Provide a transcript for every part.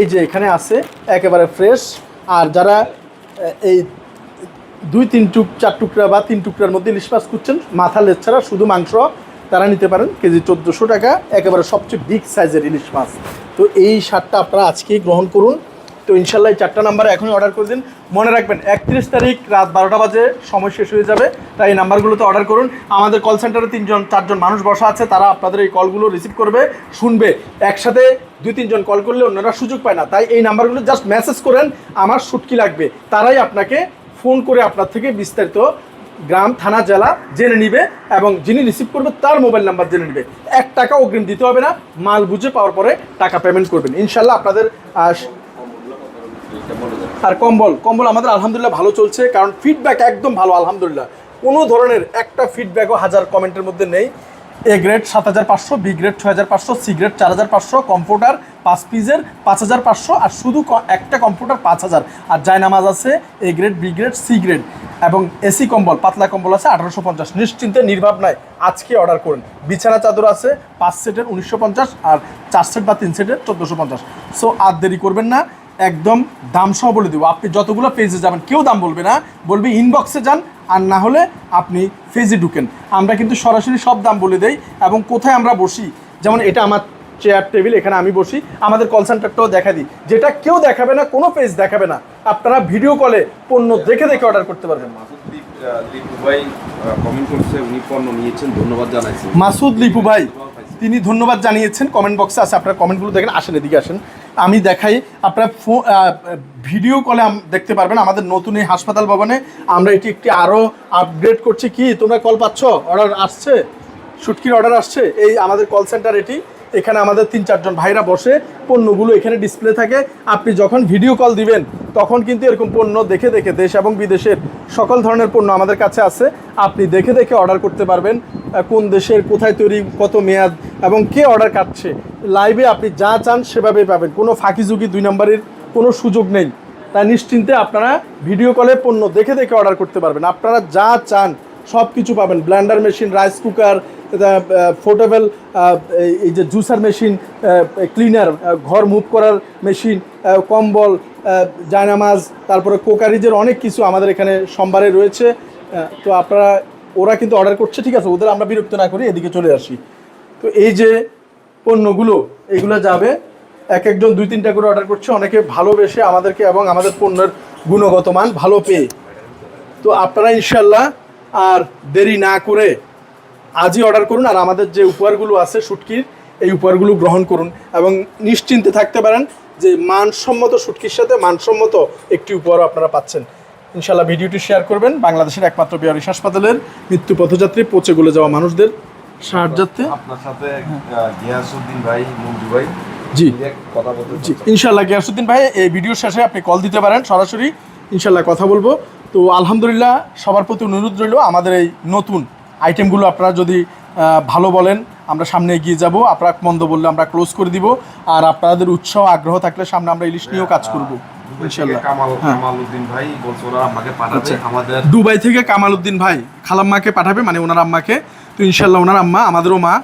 এই যে এখানে আছে, একেবারে ফ্রেশ আর যারা এই দুই, তিন টুক, চার টুকরা বা তিন টুকরার মধ্যে ইলিশ মাছ খুঁজছেন, মাথা লেজ ছাড়া শুধু মাংস তারা নিতে পারেন, কেজি চোদ্দোশো টাকা, একেবারে সবচেয়ে বিগ সাইজের ইলিশ মাছ। তো এই শার্টটা আপনারা আজকেই গ্রহণ করুন। তো ইনশাল্লাহ এই চারটা নাম্বারে এখনই অর্ডার করে দিন। মনে রাখবেন, একত্রিশ তারিখ রাত বারোটা বাজে, সময় শেষ হয়ে যাবে। তাই এই নাম্বারগুলোতে অর্ডার করুন। আমাদের কল সেন্টারে তিনজন, চারজন মানুষ বসা আছে, তারা আপনাদের এই কলগুলো রিসিভ করবে, শুনবে। একসাথে দুই, তিনজন কল করলে অন্যরা সুযোগ পায় না। তাই এই নাম্বারগুলো জাস্ট মেসেজ করেন, আমার শুটকি লাগবে। তারাই আপনাকে ফোন করে আপনার থেকে বিস্তারিত গ্রাম, থানা, জেলা জেনে নিবে এবং যিনি রিসিভ করবে তার মোবাইল নাম্বার জেনে নিবে। এক টাকা অগ্রিম দিতে হবে না, মাল বুঝে পাওয়ার পরে টাকা পেমেন্ট করবেন। ইনশাল্লাহ আপনাদের আর কম্বল কম্বল আমাদের আলহামদুলিল্লাহ ভালো চলছে, কারণ ফিডব্যাক একদম ভালো, আলহামদুলিল্লাহ। কোনো ধরনের একটা ফিডব্যাকও হাজার কমেন্টের মধ্যে নেই। এ গ্রেড সাত হাজার পাঁচশো বি গ্রেড ছয় হাজার পাঁচশো সি গ্রেড চার হাজার পাঁচশো কম্পিউটার পাঁচ পিসের পাঁচ হাজার পাঁচশো আর শুধু একটা কম্পিউটার পাঁচ হাজার। আর জায়নামাজ আছে A grade B grade C grade এবং এসি কম্বল, পাতলা কম্বল আছে আঠারোশো পঞ্চাশ। নিশ্চিন্তে নির্ভাব নাই আজকে অর্ডার করুন। বিছানা চাদর আছে পাঁচ সেটের উনিশশো পঞ্চাশ আর চার সেট বা তিন সেটের চোদ্দোশো পঞ্চাশ। সো আর দেরি করবেন না একদম দাম সহ বলে দেবো। আপনি যতগুলো পেজে যাবেন কেউ দাম বলবে না। বলবে ইনবক্সে যান আর না হলে আপনি ফেজে ঢুকেন। আমরা কিন্তু সরাসরি সব দাম বলে দেই এবং কোথায় আমরা বসি যেমন এটা আমার চেয়ার টেবিল এখানে আমি বসি আমাদের কল সেন্টারটাও দেখা দিই। যেটা কেউ দেখাবে না কোনো পেজ দেখাবে না। আপনারা ভিডিও কলে পণ্য দেখে দেখে অর্ডার করতে পারবেন। মাসুদ্দিপ লিপু ভাই কমেন্ট করছে উনি পণ্য নিয়েছেন ধন্যবাদ জানাইছি। মাসুদ লিপু ভাই। তিনি ধন্যবাদ জানিয়েছেন কমেন্ট বক্সে আছে, আপনার কমেন্টগুলো দেখেন, আসেন এদিকে আসেন। আমি দেখাই, আপনার ভিডিও কলে দেখতে পারবেন, আমাদের নতুন এই হাসপাতাল ভবনে আমরা এটি একটি আরও আপগ্রেড করছি। কি, তোমরা কল পাচ্ছ? অর্ডার আসছে? শুটকির অর্ডার আসছে? এই আমাদের কল সেন্টার এটি। এখানে আমাদের তিন, চারজন ভাইরা বসে পণ্যগুলো এখানে ডিসপ্লে থাকে। আপনি যখন ভিডিও কল দিবেন, তখন কিন্তু এরকম পণ্য দেখে দেখে দেশ এবং বিদেশের সকল ধরনের পণ্য আমাদের কাছে আছে। আপনি দেখে দেখে অর্ডার করতে পারবেন কোন দেশের, কোথায় তৈরি, কত মেয়াদ, এবং কে অর্ডার কাটছে। লাইভে আপনি যা চান সেভাবেই পাবেন। কোনো ফাঁকিঝুঁকি দুই নম্বরের কোনো সুযোগ নেই। তাই নিশ্চিন্তে আপনারা ভিডিও কলে পণ্য দেখে দেখে অর্ডার করতে পারবেন। আপনারা যা চান সব কিছু পাবেন blender machine rice cooker portable এই যে জুসার মেশিন ক্লিনার ঘর মুভ করার মেশিন কম্বল জায়নামাজ তারপরে কোকারিজের অনেক কিছু আমাদের এখানে সোমবারে রয়েছে। তো আপনারা, ওরা কিন্তু অর্ডার করছে, ঠিক আছে? ওদের আমরা বিরক্ত না করি এদিকে চলে আসি। তো এই যে পণ্যগুলো, এগুলো যাবে। এক একজন দুই তিনটা করে অর্ডার করছে। অনেকে ভালোবেসে আমাদেরকে এবং আমাদের পণ্যের গুণগত মান ভালো পেয়ে। তো আপনারা ইনশাল্লাহ আর দেরি না করে আজই অর্ডার করুন। আর আমাদের যে উপহারগুলো আছে, শুটকির এই উপহারগুলো গ্রহণ করুন এবং নিশ্চিন্তে থাকতে পারেন যে মানসম্মত শুটকির সাথে মানসম্মত একটি উপহারও আপনারা পাচ্ছেন। ইনশাল্লাহ ভিডিওটি শেয়ার করবেন। বাংলাদেশের একমাত্র বিহারিস হাসপাতালের মৃত্যু পথযাত্রী পচে গলে যাওয়া মানুষদের সাহায্যার্থে আপনার সাথে গিয়াসুদ্দিন ভাই মঞ্জু ভাই জি। কথা বলতে জি। ইনশাল্লাহ গিয়াসুদ্দিন ভাই এই ভিডিওর শেষে আপনি কল দিতে পারেন সরাসরি। ইনশাল্লাহ কথা বলব। তো আলহামদুলিল্লাহ সবার প্রতি অনুরোধ রইল আমাদের এই নতুন আইটেমগুলো আপনারা যদি ভালো বলেন আমরা সামনে এগিয়ে যাব। আপনারা মন্দ বললে আমরা ক্লোজ করে দিব। আর আপনাদের উৎসাহ আগ্রহ থাকলে সামনে আমরা ইলিশ নিয়েও কাজ করব। দুবাই থেকে কামাল হ্যাঁ। উদ্দিন ভাই আচ্ছা। ভাই খালাম্মাকে পাঠাবে মানে ওনার আম্মাকে। তো ইনশাল্লাহ ওনার আম্মা আমাদেরও মা।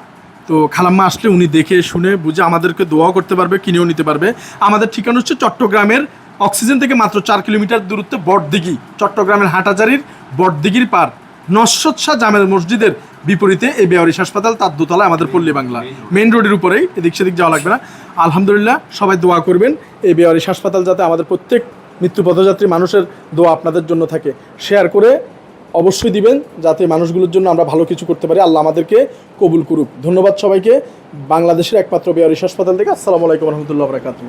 তো খালাম্মা আসলে উনি দেখে শুনে বুঝে আমাদেরকে দোয়াও করতে পারবে কিনেও নিতে পারবে। আমাদের ঠিকানা হচ্ছে চট্টগ্রামের অক্সিজেন থেকে মাত্র চার কিলোমিটার দূরত্বে বটদিঘি চট্টগ্রামের হাটাজারির বটদিঘির পার। নস্বৎ শাহ জামের মসজিদের বিপরীতে এই বেয়ারিশ হাসপাতাল তার দোতলায় আমাদের পল্লী বাংলা। মেইন রোডের উপরেই, এদিক সেদিক যাওয়া লাগবে না। আলহামদুলিল্লাহ, সবাই দোয়া করবেন এই বেয়ারিশ হাসপাতাল যাতে আমাদের প্রত্যেক মৃত্যু পথযাত্রী মানুষের দোয়া আপনাদের জন্য থাকে। শেয়ার করে অবশ্যই দিবেন, যাতে মানুষগুলোর জন্য আমরা ভালো কিছু করতে পারি। আল্লাহ আমাদেরকে কবুল করুক। ধন্যবাদ সবাইকে। বাংলাদেশের একমাত্র বেয়ারিশ হাসপাতাল থেকে আসসালামু আলাইকুম রহমতুল্লাহ বরাকাতুহ।